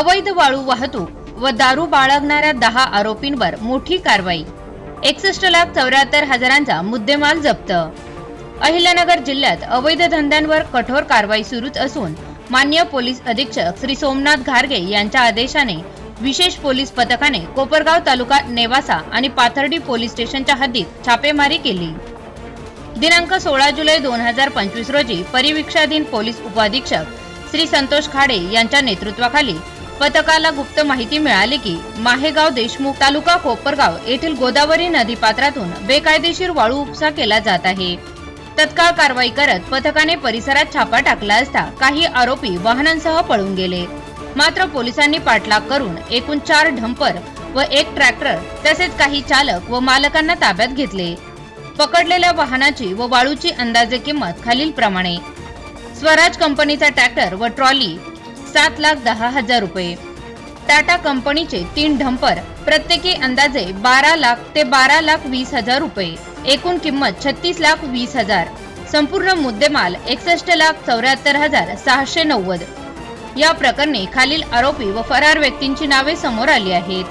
अवैध वाळू वाहतूक व दारू बाळगणाऱ्या दहा आरोपींवर मोठी कारवाई. एकसष्ट लाख चौऱ्याहत्तर हजारांचा मुद्देमाल जप्त. अहिल्यानगर जिल्ह्यात अवैध धंद्यांवर कठोर कारवाई सुरूच असून मान्य पोलीस अधीक्षक श्री सोमनाथ घारगे यांच्या आदेशाने विशेष पोलीस पथकाने कोपरगाव तालुका नेवासा आणि पाथर्डी पोलीस स्टेशनच्या हद्दीत छापेमारी केली. दिनांक सोळा जुलै दोन हजार पंचवीस रोजी परिवीक्षाधीन पोलीस उपाधीक्षक श्री संतोष खाडे यांच्या नेतृत्वाखाली पथकाला गुप्त माहिती मिळाली की माहेगाव देशमुख तालुका कोपरगाव येथील गोदावरी नदीपात्रातून बेकायदेशीर वाळू उपसा केला जात आहे. तत्काळ कारवाई करत पथकाने परिसरात छापा टाकला असता काही आरोपी वाहनांसह पळून गेले. मात्र पोलिसांनी पाठलाग करून एकूण चार ढंपर व एक ट्रॅक्टर तसेच काही चालक व मालकांना ताब्यात घेतले. पकडलेल्या वाहनाची व वाळूची अंदाजे किंमत खालील प्रमाणे स्वराज कंपनीचा ट्रॅक्टर व ट्रॉली सात लाख दहा हजार रुपये. टाटा कंपनीचे तीन ढंपर प्रत्येकी अंदाजे बारा लाख ते बारा लाख वीस हजार रुपये. एकूण किंमत छत्तीस लाख वीस हजार. संपूर्ण मुद्देमाल एकसष्ट लाख चौऱ्याहत्तर हजार सहाशे नव्वद. या प्रकरणी खालील आरोपी व फरार व्यक्तींची नावे समोर आली आहेत.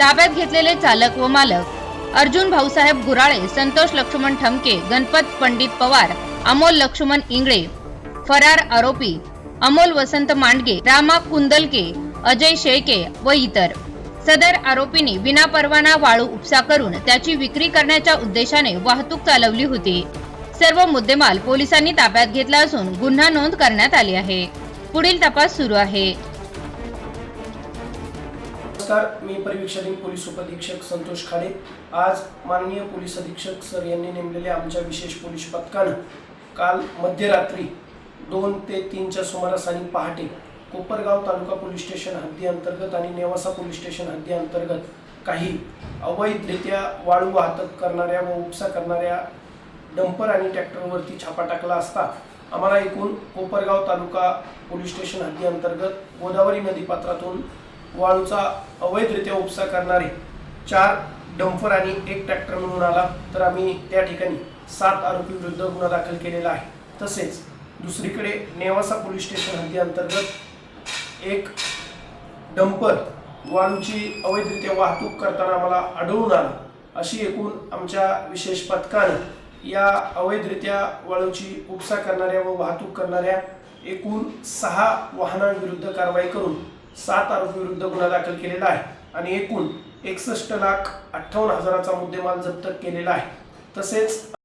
ताब्यात घेतलेले चालक व मालक अर्जुन भाऊसाहेब गुराळे संतोष लक्ष्मण ठमके गणपत पंडित पवार अमोल लक्ष्मण इंगळे. फरार आरोपी अमोल वसंत मांडगे रामा कुंदलके अजय शेळके व इतर. सदर आरोपींनी विनापरवाना वाळू उपसा करून त्याची विक्री करण्याच्या उद्देशाने वाहतूक चालवली होती. सर्व मुद्देमाल पोलिसांनी ताब्यात घेतला असून गुन्हा नोंद करण्यात आली आहे. पुढील तपास सुरू आहे. नमस्कार मी परिवीक्षाधीन पोलीस उपअधीक्षक संतोष खाडे. आज माननीय पोलीस अधीक्षक सर यांनी नेमलेल्या आमच्या विशेष पोलीस पथकानं काल मध्यरात्री दोन ते तीनच्या सुमारास आणि पहाटे कोपरगाव तालुका पोलीस स्टेशन हद्दी अंतर्गत आणि नेवासा पोलीस स्टेशन हद्दी अंतर्गत काही अवैधरित्या वाळू वाहतूक करणाऱ्या व उपसा करणाऱ्या डंपर आणि ट्रॅक्टरवरती छापा टाकला असता आम्हाला एकूण कोपरगाव तालुका पोलीस स्टेशन हद्दी अंतर्गत गोदावरी नदीपात्रातून वाळूचा अवैधरित्या उपसा करणारे चार डंपर आणि एक ट्रॅक्टर मिळून आला तर आम्ही त्या ठिकाणी सात आरोपी विरुद्ध गुन्हा दाखल केलेला आहे. तसेच दुसरीकडे नेवासा पोलीस स्टेशन हद्दी अंतर्गत एक डंपर वाळूची अवैधरित्या वाहतूक करताना आम्हाला आढळून आलं. अशी एकूण आमच्या विशेष पथकानं या अवैधरित्या वाळूची उपसा करणाऱ्या व वाहतूक करणाऱ्या एकूण सहा वाहनांविरुद्ध कारवाई करून सात आरोपीविरुद्ध गुन्हा दाखल केलेला आहे आणि एकूण एकसष्ट लाख अठ्ठावन्न हजाराचा मुद्देमाल जप्त केलेला आहे. तसेच